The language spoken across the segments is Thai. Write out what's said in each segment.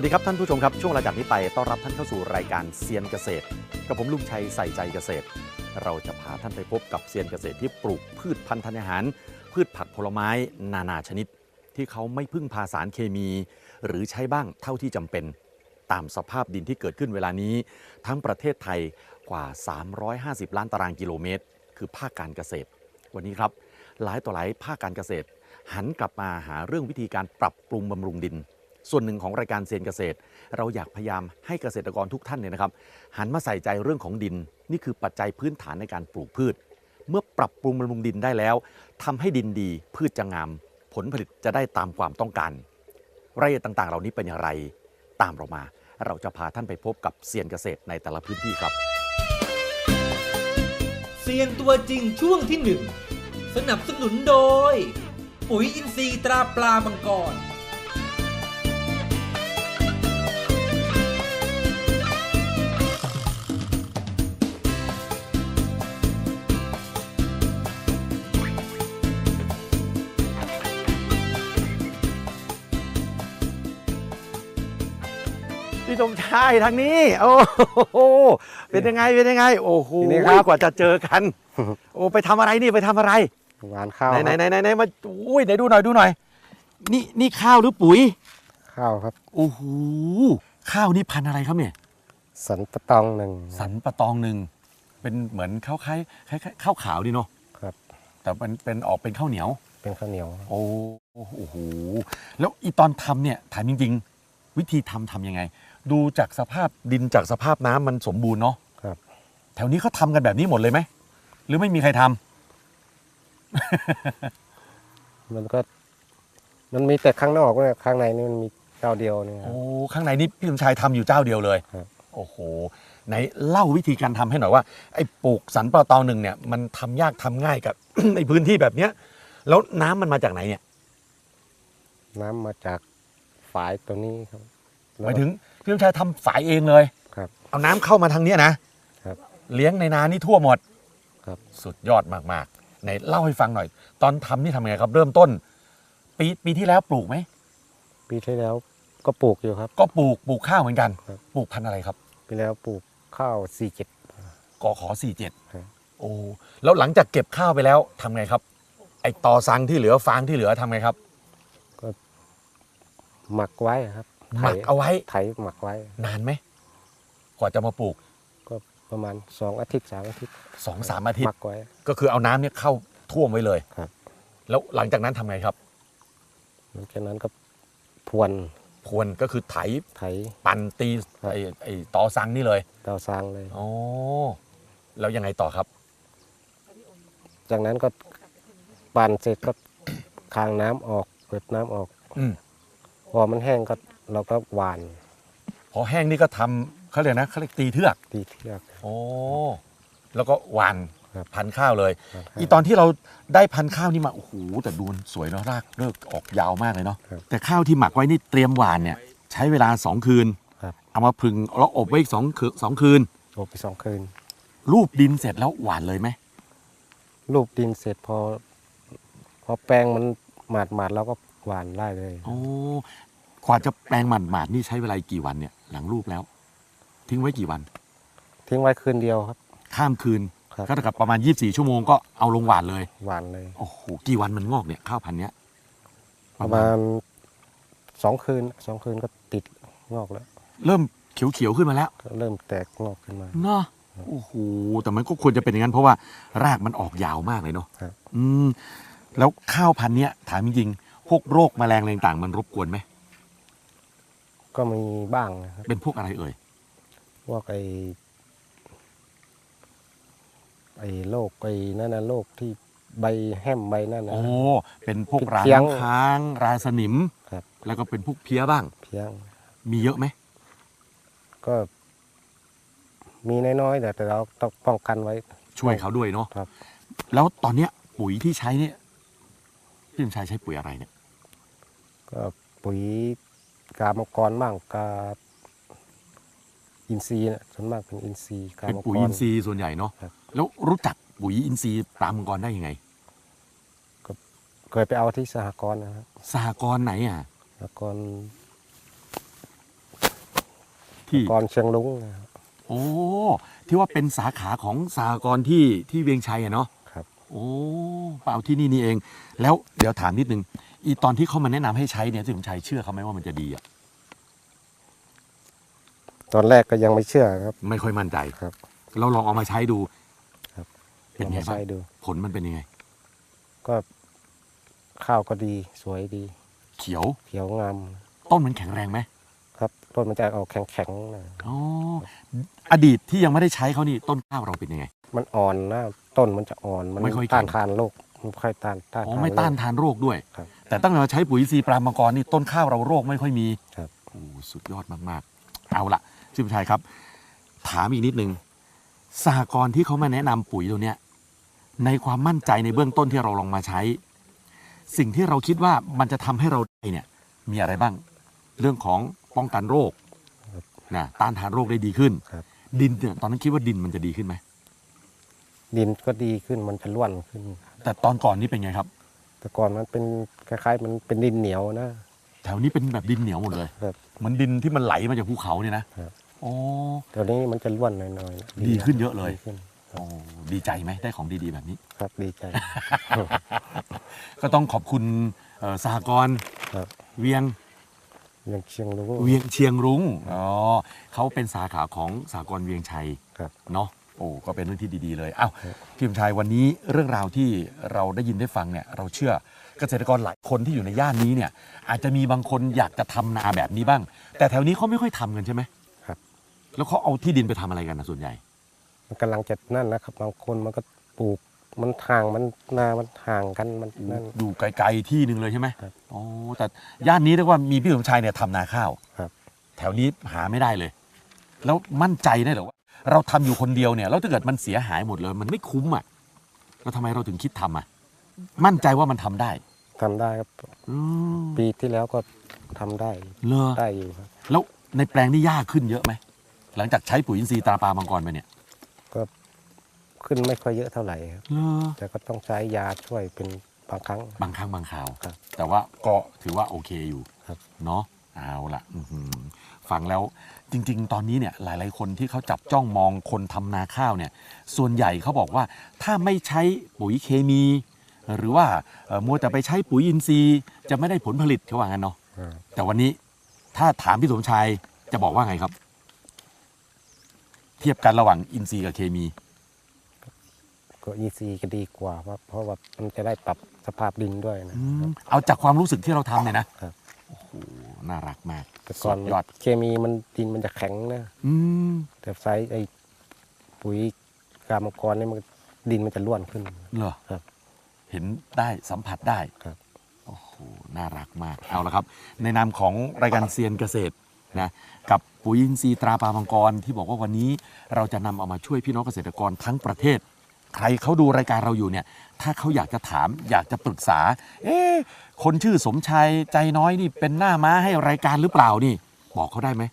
วัสดีครับท่านผู้ชมครับ ช่วงรายการนี้ไปต้อนรับท่านเข้าสู่รายการเซียนเกษตร กับผมลุงชัยใส่ใจเกษตร เราจะพาท่านไปพบกับเซียนเกษตรที่ปลูกพืชพันธุ์ธัญญาหาร พืชผักผลไม้นานาชนิด ที่เขาไม่พึ่งพาสารเคมี หรือใช้บ้างเท่าที่จำเป็น ตามสภาพดินที่เกิดขึ้นเวลานี้ ทั้งประเทศไทยกว่า 350 ล้านตารางกิโลเมตร คือภาคการเกษตร วันนี้ครับหลายต่อหลายภาคการเกษตร หันกลับมาหาเรื่องวิธีการปรับปรุงบำรุงดิน ส่วนหนึ่งของรายการเซียนเกษตร เราอยากพยายามให้เกษตรกรทุกท่านเนี่ยนะครับ หันมาใส่ใจเรื่องของดิน นี่คือปัจจัยพื้นฐานในการปลูกพืช เมื่อปรับปรุงบำรุงดินได้แล้วทำให้ดินดีพืชจะงาม ผลผลิตจะได้ตามความต้องการรายละเอียดต่างๆ เหล่านี้เป็นอย่างไรตามเรามา เราจะพาท่านไปพบกับเซียนเกษตรในแต่ละพื้นที่ครับเซียนตัวจริงช่วงที่หนึ่งสนับสนุนโดย ปุ๋ยอินทรีย์ตราปลามังกร สมชายทางนี้ โอ้โหเป็นยังไงเป็นยังไง โอ้โหทีนี้ครับ กว่าจะเจอกัน โอ้ไปทำอะไรนี่ไปทำอะไรหวานข้าวไหนคไหนรับไหนไหนไหนมาอุ้ยไหนดูหน่อยดูหน่อย นี่นี่ข้าวหรือปุ๋ยข้าวครับ โอ้โหข้าวนี่พันธุ์อะไรครับเนี่ย สันปะตองหนึ่ง สันปะตองหนึ่งเป็นเหมือนข้าวคล้ายคล้ายข้าวขาวดีเนาะครับ แต่มันเป็นออกเป็นข้าวเหนียว เป็นข้าวเหนียว โอ้โอ้โหแล้วอีตอนทำเนี่ยถามจริง ๆ วิธีทำทำยังไง ดูจากสภาพดินจากสภาพน้ำมันสมบูรณ์เนาะครับ แถวนี้เขาทำกันแบบนี้หมดเลยไหม หรือไม่มีใครทำ มันก็ มันมีแต่ข้างนอกเนี่ยข้างในนี่มันมีเจ้าเดียวเนี่ยครับ โอ้ข้างในนี่พี่สมชายทำอยู่เจ้าเดียวเลย ครับ โอ้โหไหนเล่าวิธีการทำให้หน่อยว่าไอ้ปลูกสันปะตองหนึ่งเนี่ยมันทำยากทำง่ายกับในพื้นที่แบบเนี้ย แล้วน้ำมันมาจากไหนเนี่ยน้ำมาจากฝายตัวนี้ครับหมายถึง พี่สมชายทำฝายเองเลยครับ เอาน้ำเข้ามาทางเนี้ยนะครับเลี้ยงในนานี่ทั่วหมดครับ สุดยอดมากๆไหนเล่าให้ฟังหน่อย ตอนทำนี่ทำยังไงครับ เริ่มต้น ปีปีที่แล้วปลูกไหมปีที่แล้วก็ปลูกอยู่ครับ ก็ปลูกปลูกข้าวเหมือนกัน ครับ ปลูกพันธุ์อะไรครับปีแล้วปลูกข้าวสี่เจ็ดกขอสี่เจ็ดครับ โอ้แล้วหลังจากเก็บข้าวไปแล้วทำไงครับ ไอตอสังที่เหลือฟางที่เหลือทำไงครับ หมักไว้ครับ หมักเอาไว้ ไถหมักไว้ นานไหมกว่าจะมาปลูกก็ประมาณสองอาทิตย์สามอาทิตย์สองสามอาทิตหมัย์กไว้ ก็คือเอาน้ำเนี่ยเข้าท่วมไว้เลยครับ แล้วหลังจากนั้นทำไงครับ หลังจากนั้นก็พรวนพรวนก็คือไถไถ ปั่นตีครับ ไอไอตอสังนี่เลยเตาซางเลย อ๋อแล้วยังไงต่อครับ จากนั้นก็ปั่นเสร็จก็ คางน้ำออกเปิดน้ำออก อืม พอมันแห้งก็ เราก็หวานพอแห้งนี่ก็ทำเขาเรียกนะเขาเรียกตีเทือกตีเทือก โอ้แล้วก็หวานครับ พันธุ์ข้าวเลยครับอีตอนที่เราได้พันธุ์ข้าวนี่มาโอ้โหแต่ดูมันสวยเนาะรากเลิกออกยาวมากเลยเนาะครับ แต่ข้าวที่หมักไว้นี่เตรียมหวานเนี่ย ใช้เวลาสองคืน ครับเอามาพึ่งแล้วอบไว้อีกสองคืนสองคืน อบไปสองคืน รูปดินเสร็จแล้วหวานเลยไหมรูปดินเสร็จพอ พอแปลงมันหมาดหมาดๆเราก็หวานได้เลย โอ้ กว่าจะแปลงหมันหมาดๆนี่ใช้เวลากี่วันเนี่ยหลังรูปแล้ว ทิ้งไว้กี่วัน ทิ้งไว้คืนเดียวครับ ข้ามคืนครับ ก็เท่ากับประมาณ 24 ชั่วโมงก็เอาลงหวานเลยหวานเลย โอ้โหกี่วันมันงอกเนี่ยข้าวพันธุ์เนี้ยประมาณสองคืนสองคืนก็ติดงอกแล้วเริ่มเขียวๆขึ้นมาแล้ว ก็เริ่มแตกงอกขึ้นมา เนาะโอ้โหแต่มันก็ควรจะเป็นอย่างนั้น เพราะว่ารากมันออกยาวมากเลยเนาะครับ อืมแล้วข้าวพันธุ์เนี้ยถามจริงๆพวกโรคแมลงอะไรต่างๆมันรบกวนไหม ก็มีบ้างนะครับเป็นพวกอะไรเอ่ย พวกไอ้ไอ้โรคไอ้นั่นนะโรคที่ใบแห้มใบนั่นนะ โอ้ เป็นพวกราเพี้ยงน้ำค้างราสนิม ครับ แล้วก็เป็นพวกเพี้ยบ้าง เพียง มีเยอะไหม ก็มีน้อยๆแต่แต่เราต้องป้องกันไว้ ช่วยเขาด้วยเนาะครับ แล้วตอนเนี้ยปุ๋ยที่ใช้เนี่ยพี่สมชายใช้ปุ๋ยอะไรเนี่ย ก็ปุ๋ย กามังกรบ้างกาอินทรีย์นะส่วนมากเป็นอินทรีย์กาเป็นมังกรปุ๋ยอินทรีย์ส่วนใหญ่เนาะครับ แล้วรู้จักปุ๋ยอินทรีย์ปลามังกรได้ยังไงเคยไปเอาที่สหกรณ์นะครับสหกรณ์ไหนอะ สหกรณ์ที่ กรณ์เชียงลุงนะครับ โอ้ที่ว่าเป็นสาขาของสหกรณ์ที่ที่เวียงชัยอะเนาะครับ โอ้เปล่าที่นี่นี่เอง แล้วเดี๋ยวถามนิดนึง อีตอนที่เขามาแนะนำให้ใช้เนี่ยพี่สมชายเชื่อเขาไหมว่ามันจะดีอะตอนแรกก็ยังไม่เชื่อครับ ไม่ค่อยมั่นใจครับเราลองเอามาใช้ดู ครับเป็นลองไงมาบ้าใช้งดู ผลมันเป็นยังไง ก็ข้าวก็ดีสวยดี เขียวเขียวงามต้นมันแข็งแรงไหมครับต้นมันจะออกแข็งๆนะอ๋ออดีตที่ยังไม่ได้ใช้เขานี่ต้นข้าวเราเป็นยังไง มันอ่อนนะต้นมันจะอ่อนมันไม่ค่อยแข็ง ต้านทานโรคมันไม่ค่อยต้านต้านอ๋อทานไม่ต้านโรค ทานโรคด้วย ครับ แต่ตั้งแต่เราใช้ปุ๋ยซีย์ปลามังกรนี่ต้นข้าวเราโรคไม่ค่อยมีครับ โอ้สุดยอดมากๆ เอาละชิมชัยครับ ถามอีกนิดนึงสหกรณ์ที่เขามาแนะนำปุ๋ยตัวเนี้ยในความมั่นใจในเบื้องต้นที่เราลองมาใช้ สิ่งที่เราคิดว่ามันจะทำให้เราได้เนี่ย มีอะไรบ้าง เรื่องของป้องกันโรคนะต้านทานโรคได้ดีขึ้น ครับ ดินเนี่ยตอนนั้นคิดว่าดินมันจะดีขึ้นไหมดินก็ดีขึ้นมันจะร่วนขึ้น แต่ตอนก่อนนี่เป็นไงครับ แต่ก่อนมันเป็นคล้ายๆ มันเป็นดินเหนียวนะ แถวนี้เป็นแบบดินเหนียวหมดเลยครับ เหมือนดินที่มันไหลมาจากภูเขาเนี่ยนะครับ อ๋อเดี๋ยวนี้มันจะร่วนหน่อยๆนะดีขึ้นเยอะเลยดีขึ้นโอ้ดีใจไหมได้ของดีๆแบบนี้ ครับดีใจ ก็ต้องขอบคุณเอ่อสหกรณ์ครับเวียงยังเชียงลุงเวียงเชียงรุ้งอ๋อเขาเป็นสาขาของสหกรณ์เวียงชัยครับ เนาะ โอ้ก็เป็นเรื่องที่ดีๆเลยเอ้าครับพี่สมชายวันนี้เรื่องราวที่เราได้ยินได้ฟังเนี่ยเราเชื่อเกษตรกรหลายคนที่อยู่ในย่านนี้เนี่ยอาจจะมีบางคนอยากจะทำนาแบบนี้บ้าง แต่แถวนี้เขาไม่ค่อยทำกันใช่ไหมครับ แล้วเขาเอาที่ดินไปทำอะไรกันนะส่วนใหญ่ มันกำลังจะนั่นนะครับ บางคนมันก็ปลูกมันห่างมันนามันห่างกันมันนั่นอยู่ไกลๆที่หนึ่งเลยใช่ไหมครับอ๋อแต่ย่านนี้เรียกว่ามีพี่สมชายเนี่ยทำนาข้าวครับ แถวนี้หาไม่ได้เลย แล้วมั่นใจได้เหรอว่า เราทำอยู่คนเดียวเนี่ยแล้วถ้าเกิดมันเสียหายหมดเลยมันไม่คุ้มอะแล้วทำไมเราถึงคิดทำอะมั่นใจว่ามันทำได้ทำได้ครับอืมปีที่แล้วก็ทำได้เลอได้อยู่ครับ แล้วในแปลงนี่ยากขึ้นเยอะไหมหลังจากใช้ปุ๋ยอินทรีย์ตราปลามังกรไปเนี่ย ก็ขึ้นไม่ค่อยเยอะเท่าไหร่ครับเลอแต่ก็ต้องใช้ยาช่วยเป็นบางครั้ง บางครั้งบางคราวครับแต่ว่าก็ถือว่าโอเคอยู่ครับเนาะเอาละอื้อหือฟังแล้ว จริง ๆ ตอนนี้เนี่ยหลาย ๆ คนที่เขาจับจ้องมองคนทำนาข้าวเนี่ยส่วนใหญ่เขาบอกว่าถ้าไม่ใช้ปุ๋ยเคมี หรือว่าเอ่อมัวแต่ไปใช้ปุ๋ยอินทรีย์จะไม่ได้ผลผลิตเขาว่างั้นเนาะอ่าแต่วันนี้ถ้าถามพี่สมชายจะบอกว่าไงครับ เทียบกันระหว่างอินทรีย์กับเคมี ก็อีซีก็ดีกว่าเพราะเพราะว่ามันจะได้ปรับสภาพดินด้วยนะอืมเอาจากความรู้สึกที่เราทำเนี่ยนะครับ โอ้โหน่ารักมาก แต่ก่อนสุดยอด เคมีมันดินมันจะแข็งนะ อืมแต่ใช้ไอ้ปุ๋ยกามังกรนี่มันดินมันจะร่วนขึ้น เหรอครับเห็นได้สัมผัสได้ครับ โอ้โหน่ารักมากเอาละครับ ในนามของรายการเซียนเกษตรนะกับปุ๋ยอินทรีย์ตราปลามังกรที่บอกว่าวันนี้เราจะนำเอามาช่วยพี่น้องเกษตรกรทั้งประเทศ ใครเขาดูรายการเราอยู่เนี่ย ถ้าเขาอยากจะถามอยากจะปรึกษา เอ๊ะคนชื่อสมชายใจน้อยนี่เป็นหน้าม้าให้รายการหรือเปล่านี่ บอกเขาได้ไหม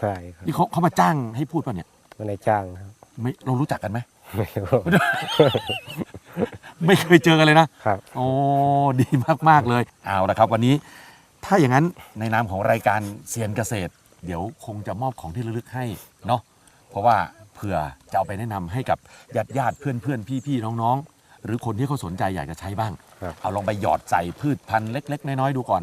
ได้ครับนี่เขาเขามาจ้างให้พูดป่ะเนี่ยไม่ได้จ้างครับไม่เรารู้จักกันไหมไม่รู้ ไม่เคยเจอกันเลยนะครับ โอ้ดีมากๆเลยเอาละครับ วันนี้ ถ้าอย่างนั้นในนามของรายการเซียนเกษตร เดี๋ยวคงจะมอบของที่ระลึกให้เนาะเพราะว่าเผื่อจะเอาไปแนะนำให้กับญาติญาติเพื่อนเพื่อนพี่พี่ๆน้องๆ หรือคนที่เขาสนใจอยากจะใช้บ้าง ครับเอาลองไปหยอดใส่พืชพันธุ์เล็ก ๆ น้อยๆดูก่อน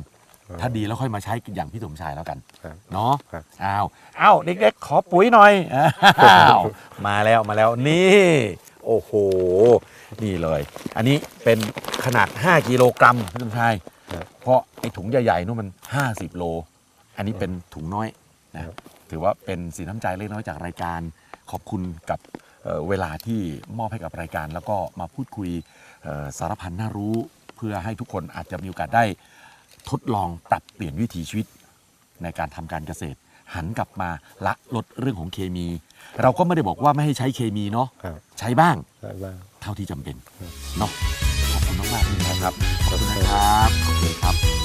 ครับถ้าดีแล้วค่อยมาใช้อย่างพี่สมชายแล้วกันครับเนาะครับ อ้าวอ้าวเด็กๆขอปุ๋ยหน่อยอ้าวมาแล้วมาแล้วนี่ โอ้โห นี่เลย อันนี้เป็นขนาด 5 กิโลกรัมพี่สมชายครับเพราะไอ้ถุงใหญ่ๆนู่นมัน 50 โล อันนี้เป็นถุงน้อยนะครับถือว่าเป็นสีน้ำใจเล็กน้อยจากรายการ ขอบคุณกับเอ่อเวลาที่มอบให้กับรายการ แล้วก็มาพูดคุยเอ่อสารพันน่ารู้ เพื่อให้ทุกคนอาจจะมีโอกาสได้ทดลองปรับเปลี่ยนวิถีชีวิตในการทำการเกษตร หันกลับมาละลดเรื่องของเคมี เราก็ไม่ได้บอกว่าไม่ให้ใช้เคมีเนาะครับใช้บ้างได้บ้าง เท่าที่จำเป็นเนาะขอบคุณมากๆเลยนะครับขอบคุณนะครับขอบคุณครับ